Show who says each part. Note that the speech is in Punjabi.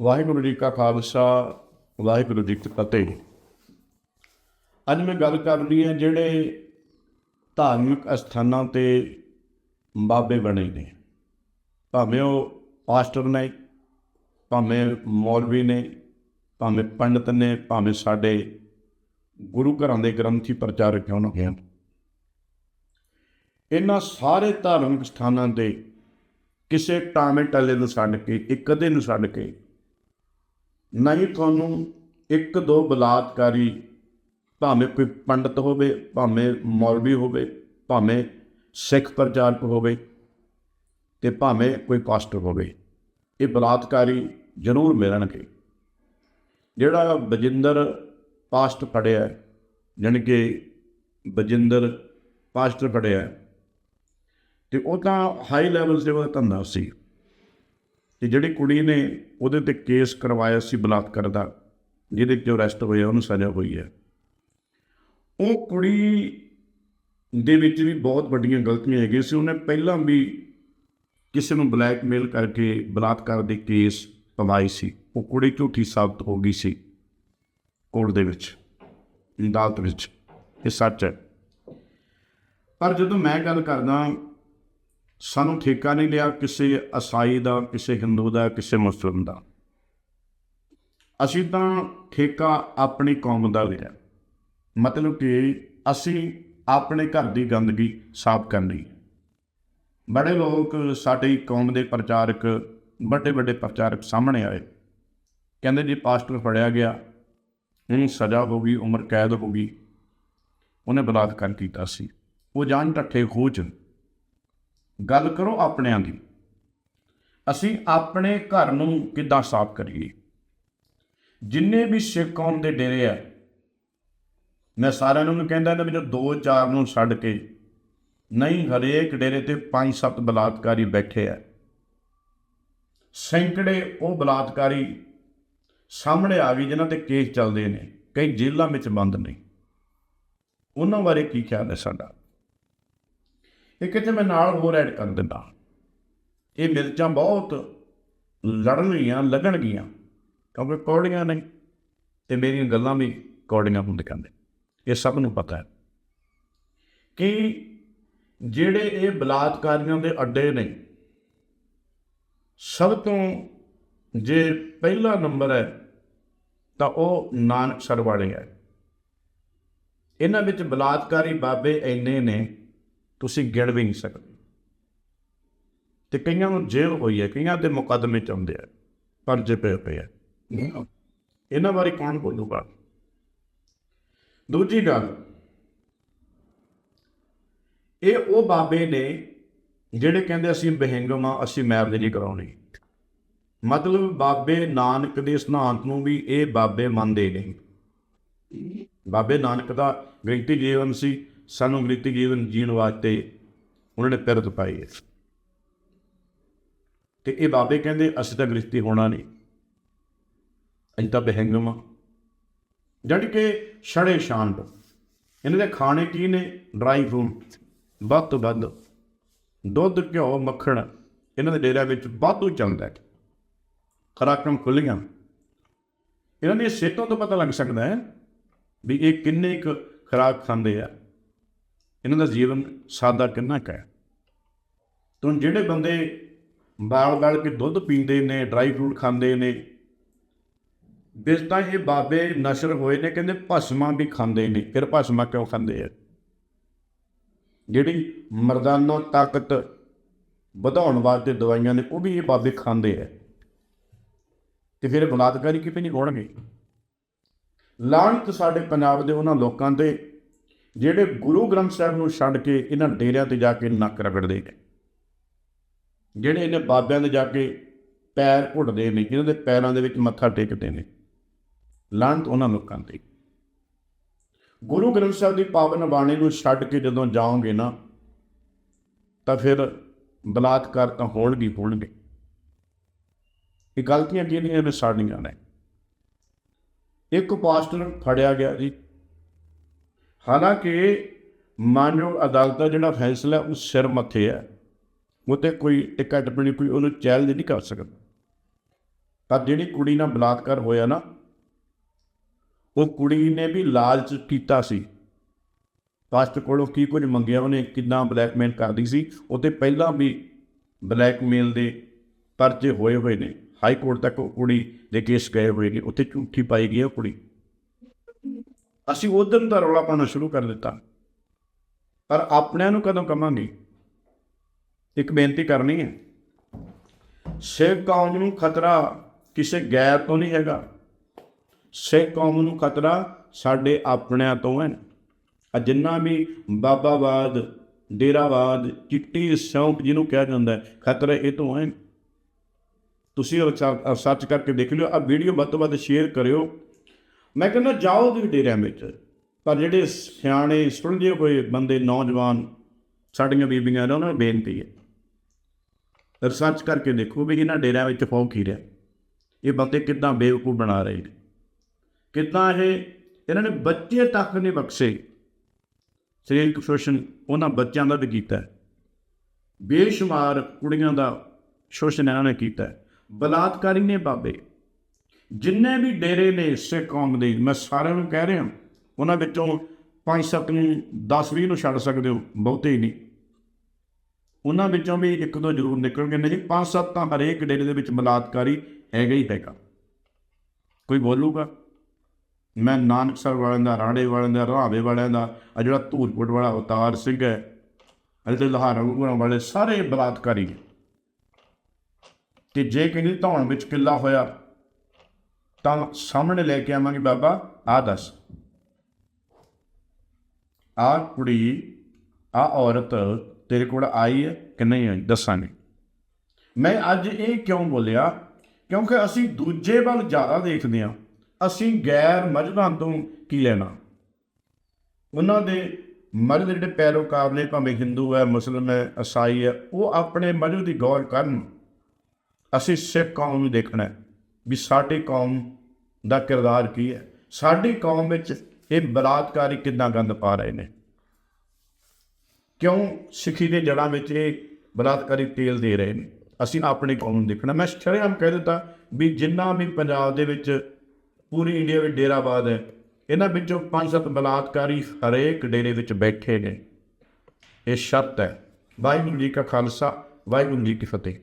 Speaker 1: ਵਾਹਿਗੁਰੂ ਜੀ ਕਾ ਖਾਲਸਾ, ਵਾਹਿਗੁਰੂ ਜੀ ਕੀ ਫਤਿਹ। ਅੱਜ ਮੈਂ ਗੱਲ ਕਰਨੀ ਹੈ ਜਿਹੜੇ ਧਾਰਮਿਕ ਅਸਥਾਨਾਂ ਤੇ ਬਾਬੇ ਬਣੇ ਨੇ। ਭਾਵੇਂ ਉਹ ਪਾਸਟਰ ਨੇ, ਭਾਵੇਂ ਮੌਲਵੀ ਨੇ, ਭਾਵੇਂ ਪੰਡਤ ਨੇ, ਭਾਵੇਂ ਸਾਡੇ ਗੁਰੂ ਘਰਾਂ ਦੇ ਗ੍ਰੰਥੀ ਪ੍ਰਚਾਰਕ ਕਿਉਂ ਨਾ ਹੋਣ। ਇਹਨਾਂ ਸਾਰੇ ਧਾਰਮਿਕ ਸਥਾਨਾਂ ਦੇ ਕਿਸੇ ਟਾਵੇਂ ਟੱਲੇ ਨੂੰ ਛੱਡ ਕੇ, ਇੱਕ ਅੱਧੇ ਨੂੰ ਛੱਡ ਕੇ ਨਹੀਂ ਤੁਹਾਨੂੰ ਇੱਕ ਦੋ ਬਲਾਤਕਾਰੀ ਭਾਵੇਂ ਕੋਈ ਪੰਡਤ ਹੋਵੇ ਭਾਵੇਂ ਮੌਲਵੀ ਹੋਵੇ ਭਾਵੇਂ ਸਿੱਖ ਪ੍ਰਚਾਰਕ ਹੋਵੇ ਤੇ ਭਾਵੇਂ ਕੋਈ ਪਾਸਟਰ ਹੋਵੇ ਇਹ ਬਲਾਤਕਾਰੀ ਜ਼ਰੂਰ ਮਿਲਣਗੇ। ਜਿਹੜਾ ਬਜਿੰਦਰ ਪਾਸਟ ਫੜਿਆ ਹੈ, ਜਾਣੀ ਕਿ ਬਜਿੰਦਰ ਪਾਸਟਰ ਫੜਿਆ ਹੈ, ਤੇ ਉਹ ਤਾਂ ਹਾਈ ਲੈਵਲ ਤੇ ਉਹਦਾ ਧੰਦਾ ਸੀ। ਤੇ ਜਿਹੜੀ ਕੁੜੀ ਨੇ ਉਹਦੇ ਤੇ ਕੇਸ ਕਰਵਾਇਆ ਸੀ ਬਲਾਤਕਾਰ ਦਾ, ਜਿਹਦੇ ਚ ਅਰੈਸਟ ਹੋਇਆ, ਉਹਨੂੰ ਸਜ਼ਾ ਹੋਈ ਹੈ। ਉਹ ਕੁੜੀ ਦੇ ਵਿੱਚ ਵੀ ਬਹੁਤ ਵੱਡੀਆਂ ਗਲਤੀਆਂ ਹੈਗੀਆਂ ਸੀ। ਉਹਨੇ ਪਹਿਲਾਂ ਵੀ ਕਿਸੇ ਨੂੰ ਬਲੈਕਮੇਲ ਕਰਕੇ ਬਲਾਤਕਾਰ ਦੇ ਕੇਸ ਪਵਾਈ ਸੀ। ਉਹ ਕੁੜੀ ਝੂਠੀ ਸਾਬਤ ਹੋ ਗਈ ਸੀ ਕੋਰਟ ਦੇ ਵਿੱਚ, ਅਦਾਲਤ ਵਿੱਚ। ਇਹ ਸੱਚ ਹੈ। ਪਰ ਜਦੋਂ ਮੈਂ ਗੱਲ ਕਰਦਾ ਸਾਨੂੰ ਠੇਕਾ ਨਹੀਂ ਲਿਆ ਕਿਸੇ ਈਸਾਈ ਦਾ, ਕਿਸੇ ਹਿੰਦੂ ਦਾ, ਕਿਸੇ ਮੁਸਲਮਾਨ ਦਾ। ਅਸੀਂ ਤਾਂ ਠੇਕਾ ਆਪਣੀ ਕੌਮ ਦਾ ਲਿਆ। ਮਤਲਬ ਕਿ ਅਸੀਂ ਆਪਣੇ ਘਰ ਦੀ ਗੰਦਗੀ ਸਾਫ਼ ਕਰਨੀ ਹੈ ਬੜੇ ਲੋਕ ਸਾਡੀ ਕੌਮ ਦੇ ਪ੍ਰਚਾਰਕ, ਵੱਡੇ ਵੱਡੇ ਪ੍ਰਚਾਰਕ ਸਾਹਮਣੇ ਆਏ। ਕਹਿੰਦੇ ਜੀ ਪਾਸਟਰ ਫੜਿਆ ਗਿਆ ਇਹਨੂੰ ਸਜ਼ਾ ਹੋ ਗਈ, ਉਮਰ ਕੈਦ ਹੋ ਗਈ। ਉਹਨੇ ਬਲਾਤਕਾਰ ਕੀਤਾ ਸੀ। ਉਹ ਜਾਣ ਟੱਠੇ ਖੋਜ ਗੱਲ ਕਰੋ ਆਪਣਿਆਂ ਦੀ। ਅਸੀਂ ਆਪਣੇ ਘਰ ਨੂੰ ਕਿੱਦਾਂ ਸਾਫ਼ ਕਰੀਏ? ਜਿੰਨੇ ਵੀ ਸਿੱਖ ਕੌਮ ਦੇ ਡੇਰੇ ਆ, ਮੈਂ ਸਾਰਿਆਂ ਨੂੰ ਕਹਿੰਦਾ ਨਾ ਮੈਨੂੰ ਦੋ ਚਾਰ ਨੂੰ ਛੱਡ ਕੇ ਨਹੀਂ ਹਰੇਕ ਡੇਰੇ ਤੇ ਪੰਜ ਸੱਤ ਬਲਾਤਕਾਰੀ ਬੈਠੇ ਆ, ਸੈਂਕੜੇ ਉਹ ਬਲਾਤਕਾਰੀ ਸਾਹਮਣੇ ਆ ਗਏ ਜਿਨ੍ਹਾਂ ਤੇ ਕੇਸ ਚੱਲਦੇ ਨੇ, ਕਈ ਜੇਲ੍ਹਾਂ ਵਿੱਚ ਬੰਦ ਨੇ। ਉਹਨਾਂ ਬਾਰੇ ਕੀ ਖਿਆਲ ਹੈ ਸਾਡਾ? ਇਹ ਕਿਤੇ ਮੈਂ ਨਾਲ ਹੋਰ ਐਡ ਕਰ ਦਿੰਦਾ। ਇਹ ਮਿਰਚਾਂ ਬਹੁਤ ਲੜਨਗੀਆਂ ਲੱਗਣਗੀਆਂ ਕਿਉਂਕਿ ਕੌੜੀਆਂ ਨੇ ਤੇ ਮੇਰੀਆਂ ਗੱਲਾਂ ਵੀ ਕੌੜੀਆਂ ਹੁੰਦੀਆਂ ਨੇ। ਇਹ ਸਭ ਨੂੰ ਪਤਾ ਹੈ ਕਿ ਜਿਹੜੇ ਇਹ ਬਲਾਤਕਾਰੀਆਂ ਦੇ ਅੱਡੇ ਨੇ, ਸਭ ਤੋਂ ਜੇ ਪਹਿਲਾ ਨੰਬਰ ਹੈ, ਤਾਂ ਉਹ ਨਾਨਕ ਸਰ ਵਾਲੇ ਹੈ। ਇਹਨਾਂ ਵਿੱਚ ਬਲਾਤਕਾਰੀ ਬਾਬੇ ਇੰਨੇ ਨੇ ਤੁਸੀਂ ਗਿਣ ਵੀ ਨਹੀਂ ਸਕਦੇ। ਤੇ ਕਈਆਂ ਨੂੰ ਜੇਲ੍ਹ ਹੋਈ ਹੈ, ਕਈਆਂ ਦੇ ਮੁਕੱਦਮੇ ਚ ਆਉਂਦੇ ਆ, ਪਰਜੇ ਪਏ ਪਏ ਆ। ਇਹਨਾਂ ਬਾਰੇ ਕੌਣ ਬੋਲੂਗਾ? ਦੂਜੀ ਗੱਲ, ਇਹ ਉਹ ਬਾਬੇ ਨੇ ਜਿਹੜੇ ਕਹਿੰਦੇ ਅਸੀਂ ਬਹਿੰਗਮਾ ਅਸੀਂ ਮੈਰਿਜ ਨਹੀਂ ਕਰਾਉਣੀ। ਮਤਲਬ ਬਾਬੇ ਨਾਨਕ ਦੇ ਸਿਧਾਂਤ ਨੂੰ ਵੀ ਇਹ ਬਾਬੇ ਮੰਨਦੇ ਨਹੀਂ ਬਾਬੇ ਨਾਨਕ ਦਾ ਵਿਅਕਤੀ ਜੀਵਨ ਸੀ ਸਾਨੂੰ ਗ੍ਰਿਤੀ ਜੀਵਨ ਜੀਣ ਵਾਸਤੇ ਉਹਨਾਂ ਨੇ ਪਿਰਤ ਪਾਈ ਹੈ। ਤੇ ਇਹ ਬਾਬੇ ਕਹਿੰਦੇ, ਅਸੀਂ ਤਾਂ ਗ੍ਰਿਸ਼ਤੀ ਹੋਣਾ ਨਹੀਂ। ਅਸੀਂ ਤਾਂ ਬਹਿੰਗਮਾ ਜਦ ਕਿ ਛੜੇ ਸ਼ਾਂਤ ਇਹਨਾਂ ਦੇ ਖਾਣੇ ਕੀ ਨੇ? Dry fruit. ਵੱਧ ਤੋਂ ਵੱਧ ਦੁੱਧ, ਘਿਓ, ਮੱਖਣ ਇਹਨਾਂ ਦੇ ਡੇਰਿਆਂ ਵਿੱਚ ਵਾਧੂ ਚੱਲਦਾ ਹੈ। ਖਰਾਕਾਂ ਖੁੱਲੀਆਂ ਇਹਨਾਂ ਦੀ ਸਿਹਤੋਂ ਤੋਂ ਪਤਾ ਲੱਗ ਸਕਦਾ ਹੈ ਵੀ ਇਹ ਕਿੰਨੇ ਕੁ ਖਰਾਕ ਖਾਂਦੇ ਆ। ਇਹਨਾਂ ਦਾ ਜੀਵਨ ਸਾਦਾ ਕਿੰਨਾ ਕੁ ਹੈ? ਤੋਂ ਜਿਹੜੇ ਬੰਦੇ ਬਾਲ ਬਾਲ ਕੇ ਦੁੱਧ ਪੀਂਦੇ ਨੇ ਡਰਾਈ ਫਰੂਟ ਖਾਂਦੇ ਨੇ ਬਿਸ ਤਾਂ ਇਹ ਬਾਬੇ ਨਸ਼ਰ ਹੋਏ ਨੇ, ਕਹਿੰਦੇ ਭਸਮਾਂ ਵੀ ਖਾਂਦੇ ਨੇ। ਫਿਰ ਭਸਮਾਂ ਕਿਉਂ ਖਾਂਦੇ ਆ? ਜਿਹੜੀ ਮਰਦਾਨੋ ਤਾਕਤ ਵਧਾਉਣ ਵਾਸਤੇ ਦਵਾਈਆਂ ਨੇ, ਉਹ ਵੀ ਇਹ ਬਾਬੇ ਖਾਂਦੇ ਆ। ਤੇ ਫਿਰ ਬਲਾਤਕਾਰੀ ਕਿਵੇਂ ਨਹੀਂ ਹੋਣਗੇ? ਲਾਹਨਤ ਸਾਡੇ ਪੰਜਾਬ ਦੇ ਉਹਨਾਂ ਲੋਕਾਂ ਤੇ ਜਿਹੜੇ ਗੁਰੂ ਗ੍ਰੰਥ ਸਾਹਿਬ ਨੂੰ ਛੱਡ ਕੇ ਇਹਨਾਂ ਡੇਰਿਆਂ ਤੇ ਜਾ ਕੇ ਨੱਕ ਰਗੜਦੇ ਨੇ, ਜਿਹੜੇ ਇਹਨੇ ਬਾਬਿਆਂ ਦੇ ਜਾ ਕੇ ਪੈਰ ਘੁੱਟਦੇ ਨੇ, ਜਿਹਨਾਂ ਦੇ ਪੈਰਾਂ ਦੇ ਵਿੱਚ ਮੱਥਾ ਟੇਕਦੇ ਨੇ ਲਾਹਨਤ ਉਹਨਾਂ ਲੋਕਾਂ ਤੇ। ਗੁਰੂ ਗ੍ਰੰਥ ਸਾਹਿਬ ਦੀ ਪਾਵਨ ਬਾਣੀ ਨੂੰ ਛੱਡ ਕੇ ਜਦੋਂ ਜਾਓਗੇ ਨਾ, ਤਾਂ ਫਿਰ ਬਲਾਤਕਾਰ ਤਾਂ ਹੋਣਗੇ ਹੋਣਗੇ। ਇਹ ਗਲਤੀਆਂ ਕਿਹਦੀਆਂ ਨੇ? ਸਾਡੀਆਂ ਨੇ। ਇੱਕ ਪਾਸਟਰ ਫੜਿਆ ਗਿਆ ਜੀ। ਹਾਲਾਂਕਿ ਮਾਨਯੋਗ ਅਦਾਲਤ ਦਾ ਜਿਹੜਾ ਫੈਸਲਾ ਉਹ ਸਿਰ ਮੱਥੇ ਹੈ। ਉਹ ਤੇ ਕੋਈ ਟਿੱਕਾ ਟਿੱਪਣੀ ਕੋਈ ਉਹਨੂੰ ਚੈਲੰਜ ਨਹੀਂ ਕਰ ਸਕਦਾ। ਪਰ ਜਿਹੜੀ ਕੁੜੀ ਨਾਲ ਬਲਾਤਕਾਰ ਹੋਇਆ ਨਾ, ਉਹ ਕੁੜੀ ਨੇ ਵੀ ਲਾਲਚ ਕੀਤਾ ਸੀ। ਪਾਸਟ ਕੋਲੋਂ ਕੀ ਕੁਝ ਮੰਗਿਆ, ਉਹਨੇ ਕਿੰਨਾ ਬਲੈਕਮੇਲ ਕਰਦੀ ਸੀ ਉਹਤੇ ਪਹਿਲਾਂ ਵੀ ਬਲੈਕਮੇਲ ਦੇ ਪਰਚੇ ਹੋਏ ਹੋਏ ਨੇ। ਹਾਈ ਕੋਰਟ ਤੱਕ ਉਹ ਕੁੜੀ ਦੇ ਕੇਸ ਗਏ ਹੋਏ ਨੇ, ਉੱਥੇ ਝੂਠੀ ਪਾਈ ਗਈ ਉਹ ਕੁੜੀ। ਅਸੀਂ ਉਦੋਂ ਦਾ ਰੌਲਾ ਪਾਉਣਾ ਸ਼ੁਰੂ ਕਰ ਦਿੱਤਾ। ਪਰ ਆਪਣਿਆਂ ਨੂੰ ਕਦੋਂ ਕਵਾਂਗੇ ਇੱਕ ਬੇਨਤੀ ਕਰਨੀ ਹੈ। ਸਿੱਖ ਕੌਮ ਨੂੰ ਖਤਰਾ ਕਿਸੇ ਗੈਰ ਤੋਂ ਨਹੀਂ ਹੈਗਾ। ਸਿੱਖ ਕੌਮ ਨੂੰ ਖਤਰਾ ਸਾਡੇ ਆਪਣਿਆਂ ਤੋਂ ਹੈ। ਆ ਜਿੰਨਾ ਵੀ ਬਾਬਾਵਾਦ, ਡੇਰਾਵਾਦ, ਚਿੱਟੀ ਸੌਂਪ ਜਿਹਨੂੰ ਕਿਹਾ ਜਾਂਦਾ ਹੈ, ਖਤਰਾ ਇਹ ਤੋਂ ਹੈ। ਤੁਸੀਂ ਸਰਚ ਕਰਕੇ ਦੇਖ ਲਿਓ। ਆ ਵੀਡੀਓ ਵੱਧ ਤੋਂ ਵੱਧ ਸ਼ੇਅਰ ਕਰਿਓ। ਮੈਂ ਕਹਿੰਦਾ ਜਾਓ ਤੁਸੀਂ ਡੇਰਿਆਂ ਵਿੱਚ। ਪਰ ਜਿਹੜੇ ਸਿਆਣੇ ਸੁਲਝੇ ਹੋਏ ਬੰਦੇ, ਨੌਜਵਾਨ ਸਾਡੀਆਂ ਬੀਬੀਆਂ ਨੇ, ਉਹਨਾਂ ਨੂੰ ਬੇਨਤੀ ਹੈ। ਰਿਸਰਚ ਕਰਕੇ ਦੇਖੋ ਵੀ ਇਹਨਾਂ ਡੇਰਿਆਂ ਵਿੱਚ ਹੋ ਕੀ ਰਿਹਾ। ਇਹ ਬੰਦੇ ਕਿੱਦਾਂ ਬੇਵਕੂਫ ਬਣਾ ਰਹੇ ਨੇ। ਕਿੱਦਾਂ ਇਹ, ਇਹਨਾਂ ਨੇ ਬੱਚੇ ਤੱਕ ਨਹੀਂ ਬਖਸ਼ੇ। ਸਰੀਰਕ ਸ਼ੋਸ਼ਣ ਉਹਨਾਂ ਬੱਚਿਆਂ ਦਾ ਵੀ ਕੀਤਾ ਬੇਸ਼ੁਮਾਰ ਕੁੜੀਆਂ ਦਾ ਸ਼ੋਸ਼ਣ ਇਹਨਾਂ ਨੇ ਕੀਤਾ ਬਲਾਤਕਾਰੀ ਨੇ ਬਾਬੇ। ਜਿੰਨੇ ਵੀ ਡੇਰੇ ਨੇ ਸਿੱਖ ਕੌਮ ਦੇ ਮੈਂ ਸਾਰਿਆਂ ਨੂੰ ਕਹਿ ਰਿਹਾ ਉਹਨਾਂ ਵਿੱਚੋਂ 5-7 ਨੂੰ 10-20 ਨੂੰ ਛੱਡ ਸਕਦੇ ਹੋ ਬਹੁਤੇ ਹੀ ਨਹੀਂ। ਉਹਨਾਂ ਵਿੱਚੋਂ ਵੀ ਇੱਕ ਦੋ ਜ਼ਰੂਰ ਨਿਕਲਣਗੇ ਨਹੀਂ 5-7 ਤਾਂ ਹਰੇਕ ਡੇਰੇ ਦੇ ਵਿੱਚ ਬਲਾਤਕਾਰੀ ਹੈਗਾ ਹੀ ਹੈਗਾ। ਕੋਈ ਬੋਲੂਗਾ? ਮੈਂ ਨਾਨਕਸਰ ਵਾਲਿਆਂ ਦਾ ਰਾੜੇ ਵਾਲਿਆਂ ਦਾ ਰਾਵੇ ਵਾਲਿਆਂ ਦਾ ਆ ਜਿਹੜਾ ਧੂਰਪੁਰ ਵਾਲਾ ਅਵਤਾਰ ਸਿੰਘ ਹੈ ਅਜੇ ਲਹਾਰਾ ਗੁਰਾਂ ਵਾਲੇ ਸਾਰੇ ਬਲਾਤਕਾਰੀ ਤੇ ਜੇ ਕਿੰਨੀ ਧੌਣ ਵਿੱਚ ਕਿੱਲਾ ਹੋਇਆ ਤਾਂ ਸਾਹਮਣੇ ਲੈ ਕੇ ਆਵਾਂਗੇ ਬਾਬਾ, ਆ ਦੱਸ। ਆ ਕੁੜੀ, ਆ ਔਰਤ ਤੇਰੇ ਕੋਲ ਆਈ ਹੈ ਕਿ ਨਹੀਂ ਆਈ, ਦੱਸਾਂਗੇ। ਮੈਂ ਅੱਜ ਇਹ ਕਿਉਂ ਬੋਲਿਆ? ਕਿਉਂਕਿ ਅਸੀਂ ਦੂਜੇ ਵੱਲ ਜ਼ਿਆਦਾ ਦੇਖਦੇ ਹਾਂ। ਅਸੀਂ ਗੈਰ ਮਜ਼ਹਬਾਂ ਤੋਂ ਕੀ ਲੈਣਾ? ਉਹਨਾਂ ਦੇ ਮਜ਼ਹਬ ਦੇ ਜਿਹੜੇ ਪੈਰੋਕਾਰ ਨੇ ਭਾਵੇਂ ਹਿੰਦੂ ਹੈ ਮੁਸਲਮ ਹੈ ਈਸਾਈ ਹੈ, ਉਹ ਆਪਣੇ ਮਜ਼ਹਬ ਦੀ ਗੌਰ ਕਰਨ। ਅਸੀਂ ਸਿੱਖ ਕੌਮ ਨੂੰ ਦੇਖਣਾ ਹੈ। ਵੀ ਸਾਡੀ ਕੌਮ ਦਾ ਕਿਰਦਾਰ ਕੀ ਹੈ? ਸਾਡੀ ਕੌਮ ਵਿੱਚ ਇਹ ਬਲਾਤਕਾਰੀ ਕਿੰਨਾ ਗੰਦ ਪਾ ਰਹੇ ਨੇ? ਕਿਉਂ ਸਿੱਖੀ ਦੇ ਜੜ੍ਹਾਂ ਵਿੱਚ ਇਹ ਬਲਾਤਕਾਰੀ ਤੇਲ ਦੇ ਰਹੇ ਨੇ? ਅਸੀਂ ਆਪਣੀ ਕੌਮ ਨੂੰ ਦੇਖਣਾ। ਮੈਂ ਸ਼ਰੇਆਮ ਕਹਿ ਦਿੱਤਾ ਵੀ ਜਿੰਨਾ ਵੀ ਪੰਜਾਬ ਦੇ ਵਿੱਚ ਪੂਰੀ ਇੰਡੀਆ ਵਿੱਚ ਡੇਰਾਬਾਦ ਹੈ, ਇਹਨਾਂ ਵਿੱਚੋਂ ਪੰਜ ਸੱਤ ਬਲਾਤਕਾਰੀ ਹਰੇਕ ਡੇਰੇ ਵਿੱਚ ਬੈਠੇ ਨੇ। ਇਹ ਸ਼ਰਤ ਹੈ। ਵਾਹਿਗੁਰੂ ਜੀ ਕਾ ਖਾਲਸਾ, ਵਾਹਿਗੁਰੂ ਜੀ ਕੀ ਫਤਿਹ।